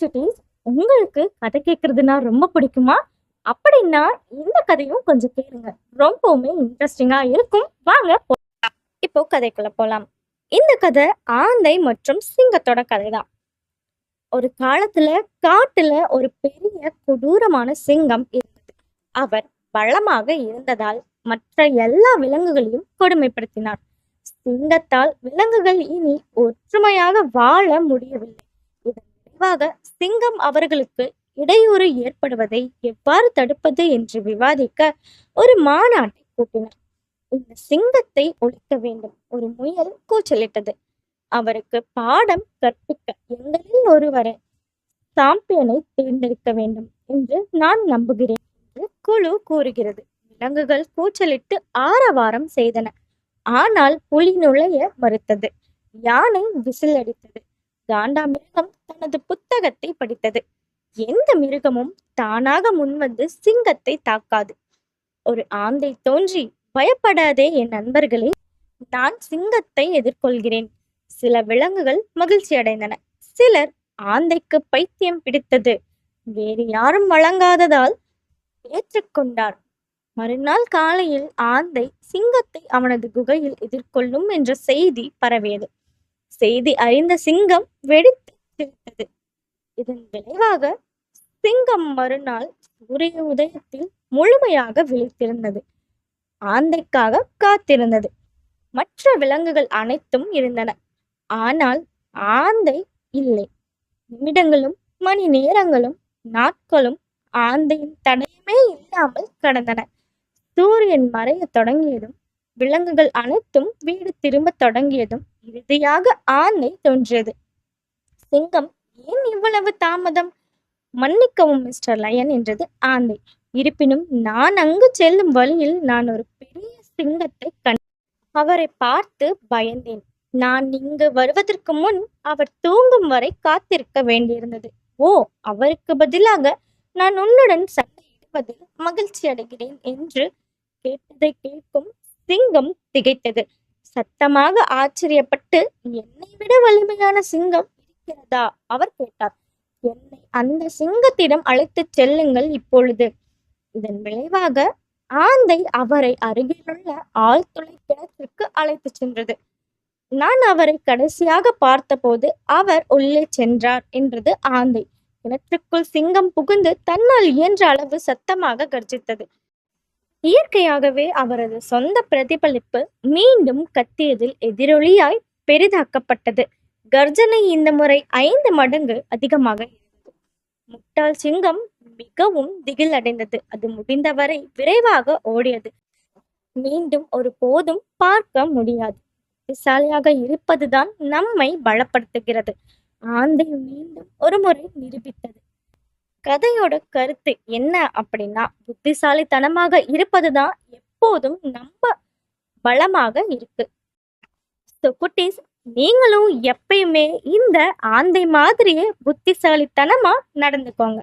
சுட்டீஸ் உங்களுக்கு கதை கேட்கறதுனா ரொம்ப பிடிக்குமா? அப்படின்னா இந்த கதையும் கொஞ்சம் கேளுங்க. ரொம்பவுமே இன்ட்ரெஸ்டிங்கா இருக்கும். வாங்க இப்போ கதைக்குள்ள போலாம். இந்த கதை ஆந்தை மற்றும் சிங்கத்தோட கதை தான் ஒரு காலத்துல காட்டுல ஒரு பெரிய கொடூரமான சிங்கம் இருந்தது. அவர் பலமாக இருந்ததால் மற்ற எல்லா விலங்குகளையும் கொடுமைப்படுத்தினார். சிங்கத்தால் விலங்குகள் இனி ஒற்றுமையாக வாழ முடியவில்லை. இதன் சிங்கம் அவர்களுக்கு இடையூறு ஏற்படுவதை எவ்வாறு தடுப்பது என்று விவாதிக்க ஒரு மாநாட்டை கூட்டினார் இந்த சிங்கத்தை ஒழிக்க வேண்டும். ஒரு முயல் கூச்சலிட்டது. அவருக்கு பாடம் கற்பிக்க எங்களில் ஒருவரை சாம்பியனை தேர்ந்தெடுக்க வேண்டும் என்று நான் நம்புகிறேன் என்று குழு கூறுகிறது. விலங்குகள் கூச்சலிட்டு ஆரவாரம் செய்தன. ஆனால் புலி நுழைய மறுத்தது. யானை விசில் அடித்தது. காண்டாமிருகம் தனது புத்தகத்தை படித்தது. எந்த மிருகமும் தானாக முன்வந்து சிங்கத்தை தாக்காது. ஒரு ஆந்தை தோன்றி பயப்படாதே என் நண்பர்களே நான் சிங்கத்தை எதிர்கொள்கிறேன். சில விலங்குகள் மகிழ்ச்சி அடைந்தன. சிலர் ஆந்தைக்கு பைத்தியம் பிடித்தது. வேறு யாரும் வழங்காததால் ஏற்றுக்கொண்டார் மறுநாள் காலையில் ஆந்தை சிங்கத்தை அவனது குகையில் எதிர்கொள்ளும் என்ற செய்தி பரவியது. செய்தி அறிந்த சிங்கம் வெடித்து சிரித்தது இதன் விளைவாக சிங்கம் மறுநாள் சூரிய உதயத்தில் முழுமையாக விழித்திருந்தது. ஆந்தைக்காக காத்திருந்தது. மற்ற விலங்குகள் அனைத்தும் இருந்தன. ஆனால் ஆந்தை இல்லை. நிமிடங்களும் மணி நேரங்களும் நாட்களும் ஆந்தையின் தடையுமே இல்லாமல் கடந்தன. சூரியன் மறைய தொடங்கியதும் விலங்குகள் அனைத்தும் வீடு திரும்பத் தொடங்கியதும் இறுதியாக ஆந்தை தோன்றியது. சிங்கம் ஏன் இவ்வளவு தாமதம்? மன்னிக்கவும் மிஸ்டர் லயன் என்றது ஆந்தை. இருப்பினும் நான் அங்கு செல்லும் வழியில் நான் ஒரு பெரிய சிங்கத்தை கண் அவரை பார்த்து பயந்தேன். நான் இங்கு வருவதற்கு முன் அவர் தூங்கும் வரை காத்திருக்க வேண்டியிருந்தது. ஓ அவருக்கு பதிலாக நான் உன்னுடன் சண்டையிடுவதில் மகிழ்ச்சி அடைகிறேன் என்று கேட்டதை கேட்கும் சிங்கம் திகைத்தது. சத்தமாக ஆச்சரியப்பட்டு என்னை விட வலிமையான சிங்கம் இருக்கிறதா அவர் கேட்டார். என்னை அந்த சிங்கத்திடம் அழைத்துச் செல்லுங்கள் இப்பொழுது. இதன் விளைவாக ஆந்தை அவரை அருகிலுள்ள ஆழ்துளை கிணற்றுக்கு அழைத்துச் சென்றது. நான் அவரை கடைசியாக பார்த்தபோது அவர் உள்ளே சென்றார் என்றது ஆந்தை. கிணற்றுக்குள் சிங்கம் புகுந்து தன்னால் இயன்ற அளவு சத்தமாக கர்ஜித்தது. இயற்கையாகவே அவரது சொந்த பிரதிபலிப்பு மீண்டும் கத்தியதில் எதிரொலியாய் பெரிதாக்கப்பட்டது. கர்ஜனை இந்த முறை ஐந்து மடங்கு அதிகமாக இருந்தது முட்டாள் சிங்கம் மிகவும் திகில் அடைந்தது. அது முடிந்தவரை விரைவாக ஓடியது. மீண்டும் ஒரு போதும் பார்க்க முடியாது. புத்திசாலியாக இருப்பதுதான் நம்மை பலப்படுத்துகிறது. ஆந்தை மீண்டும் ஒரு முறை நிரூபித்தது. கதையோட கருத்து என்ன அப்படின்னா புத்திசாலித்தனமாக இருப்பதுதான் எப்போதும் நம்ம பலமாக இருக்கு. ஸோ குட்டீஸ் நீங்களும் எப்பயுமே இந்த ஆந்தை மாதிரியே புத்திசாலித்தனமா நடந்துக்கோங்க.